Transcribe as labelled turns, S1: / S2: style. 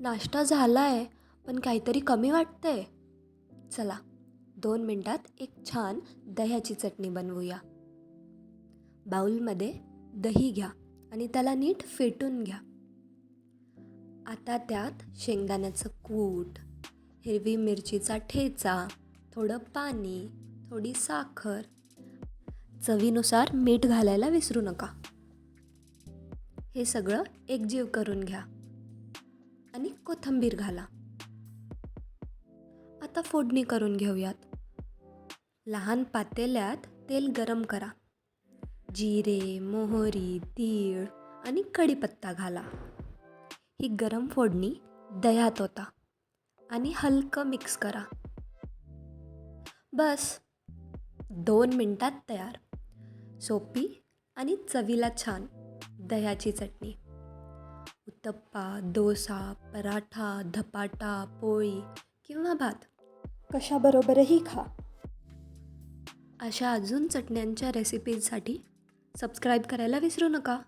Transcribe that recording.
S1: नाश्ता झाला आहे पण काहीतरी कमी वाटतंय. चला दोन मिनटात एक छान दह्याची चटणी बनवूया. बाऊलमध्ये दही घ्या आणि त्याला नीट फेटून घ्या. आता त्यात शेंगदाण्याचं कूट हिरवी मिरचीचा ठेचा थोडं पाणी थोडी साखर. चवीनुसार मीठ घालायला विसरू नका. हे सगळं एकजीव करून घ्या. आणि कोथिंबीर घाला. आता फोडणी करून घेऊयात. लहान पातेल्यात तेल गरम करा. जिरे मोहरी तीळ आणि कढीपत्ता घाला. ही गरम फोडणी दह्यात होता आणि हलकं मिक्स करा. बस. दोन मिनटात तयार. सोपी आणि चवीला छान दह्याची चटणी. उत्तप्पा डोसा पराठा धपाटा पोळी किंवा भात. कशाबरोबरही खा. अशा अजून चटण्यांच्या रेसिपीजसाठी सबस्क्राईब करायला विसरू नका.